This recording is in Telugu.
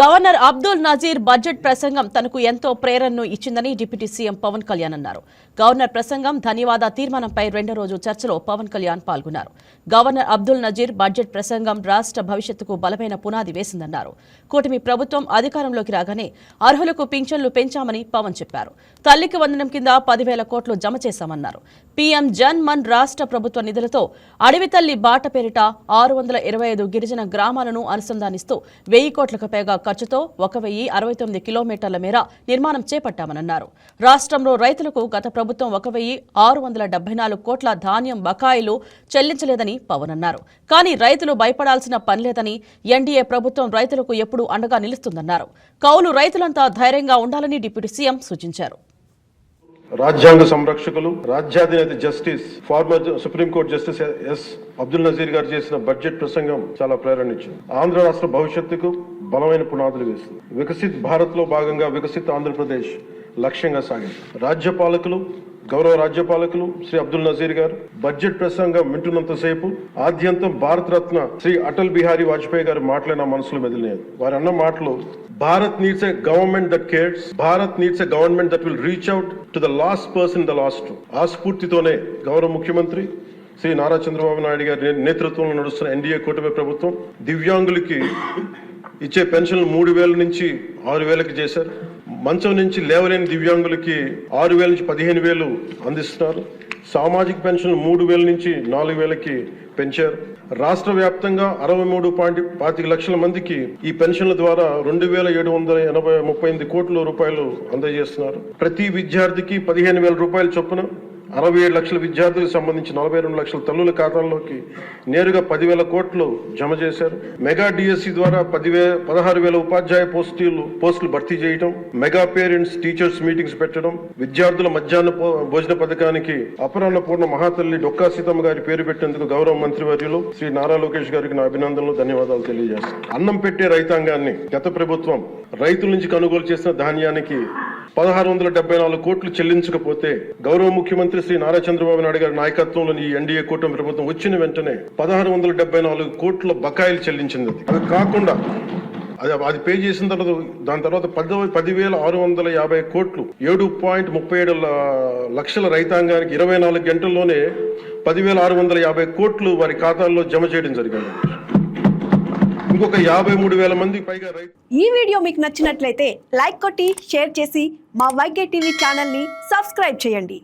గవర్నర్ అబ్దుల్ నజీర్ బడ్జెట్ ప్రసంగం తనకు ఎంతో ప్రేరణను ఇచ్చిందని డిప్యూటీ సీఎం పవన్ కళ్యాణ్ అన్నారు. గవర్నర్ ప్రసంగం ధన్యవాద తీర్మానంపై రెండో రోజు చర్చలో పవన్ కళ్యాణ్ పాల్గొన్నారు. గవర్నర్ అబ్దుల్ నజీర్ బడ్జెట్ ప్రసంగం రాష్ట్ర భవిష్యత్తుకు బలమైన పునాది వేసిందన్నారు. కూటమి ప్రభుత్వం అధికారంలోకి రాగానే అర్హులకు పింఛన్లు పెంచామని పవన్ చెప్పారు. తల్లికి వందనం కింద పదివేల కోట్లు జమ చేశామన్నారు. పీఎం జన్ మన్ రాష్ట్ర ప్రభుత్వ నిధులతో అడవి తల్లి బాట పేరిట ఆరు వందల ఇరవై ఐదు గిరిజన గ్రామాలను అనుసంధానిస్తూ వెయ్యి కోట్లకు పైగా ఖర్చుతో ఒక వెయ్యి అరవై తొమ్మిది కిలోమీటర్ల మేర నిర్మాణం చేపట్టామన్నారు రాష్ట్రంలో రైతులకు గత ప్రభుత్వం ఒక వెయ్యి ఆరు వందల డెబ్బై నాలుగు కోట్ల ధాన్యం బకాయిలు చెల్లించలేదని పవన్ అన్నారు కానీ రైతులు భయపడాల్సిన పనిలేదని ఎన్డీఏ ప్రభుత్వం రైతులకు ఎప్పుడూ అండగా నిలుస్తుందన్నారు. కౌలు రైతులంతా ధైర్యంగా ఉండాలని డిప్యూటీ సీఎం సూచించారు. రాజ్యాంగ సంరక్షకులు రాజ్యాధినేత justice former supreme court justice S Abdul Nazeer garu చేసిన బడ్జెట్ ప్రసంగం చాలా ప్రేరణించింది ఆంధ్ర రాష్ట్ర భవిష్యత్తుకు బలమైన పునాదులు వేస్తుంది వికసిత్ భారత్లో భాగంగా వికసిత్ ఆంధ్రప్రదేశ్ లక్ష్యంగా సాగింది. రాజ్యపాలకులు గౌరవ రాజ్యపాలకులు శ్రీ అబ్దుల్ నజీర్ గారు బడ్జెట్ ప్రసంగం వింటున్నంతసేపు ఆద్యంతం భారత రత్న శ్రీ అటల్ బిహారీ వాజ్పేయి గారు మాటలే నా మనసులో మెదిలినాయి. వారు అన్న మాటలు Bharat needs a government that cares Bharat needs a government that will reach out to the last person the last ఆ స్ఫూర్తితోనే గౌరవ ముఖ్యమంత్రి శ్రీ నారా చంద్రబాబు నాయుడు గారి నేతృత్వంలో నడుస్తున్న ఎన్డీఏ కూటమి ప్రభుత్వం దివ్యాంగులకి ఇచ్చే పెన్షన్లు మూడు వేల నుంచి ఆరు వేలకు చేశారు. మంచం నుంచి లేవలేని దివ్యాంగులకి ఆరు వేల నుంచి పదిహేను వేలు అందిస్తున్నారు. సామాజిక పెన్షన్లు మూడు వేల నుంచి నాలుగు వేలకి పెంచారు. రాష్ట్ర వ్యాప్తంగా అరవై మూడు పాయింట్ పాతిక లక్షల మందికి ఈ పెన్షన్ల ద్వారా రెండు వేల ఏడు వందల ఎనభై ముప్పై ఎనిమిది కోట్ల రూపాయలు అందజేస్తున్నారు. ప్రతి విద్యార్థికి పదిహేను వేల రూపాయల చొప్పున అరవై ఏడు లక్షల విద్యార్థులకు సంబంధించి నలభై రెండు లక్షల తల్లుల ఖాతాల్లోకి నేరుగా పదివేల కోట్లు జమ చేశారు. మెగా డిఎస్సి ద్వారా పదివే పదహారు వేల ఉపాధ్యాయ పోస్టులు పోస్టులు భర్తీ చేయడం మెగా పేరెంట్స్ టీచర్స్ మీటింగ్స్ పెట్టడం విద్యార్థుల మధ్యాహ్న భోజన పథకానికి అపరాహ్న పూర్ణ మహాతల్లి డొక్కా సీతమ్మ గారి పేరు పెట్టేందుకు గౌరవ మంత్రివర్యులు శ్రీ నారా లోకేష్ గారికి నా అభినందనలు ధన్యవాదాలు తెలియజేస్తాను. అన్నం పెట్టే రైతాంగాన్ని గత ప్రభుత్వం రైతుల నుంచి కొనుగోలు చేసిన ధాన్యానికి పదహారు వందల డెబ్బై నాలుగు కోట్లు చెల్లించకపోతే గౌరవ ముఖ్యమంత్రి శ్రీ నారా చంద్రబాబు నాయుడు గారి నాయకత్వంలోని ఈ ఎన్డీఏ కూటమి ప్రభుత్వం వచ్చిన వెంటనే పదహారు వందల డెబ్బై నాలుగు కోట్ల బకాయిలు చెల్లించింది. అది కాకుండా అది అది పే చేసిన తర్వాత దాని తర్వాత పది పదివేల ఆరు వందల యాభై కోట్లు ఏడు పాయింట్ ముప్పై ఏడు లక్షల రైతాంగానికి ఇరవై నాలుగు గంటల్లోనే పదివేల ఆరు వందల యాభై కోట్లు వారి ఖాతాల్లో జమ చేయడం జరిగింది. ఇంకొక యాభై మూడు వేల మంది పైగా రైతు ఈ వీడియో మీకు నచ్చినట్లయితే లైక్ కొట్టి షేర్ చేసి మా వైకే టీవీ ఛానల్ని సబ్స్క్రైబ్ చేయండి.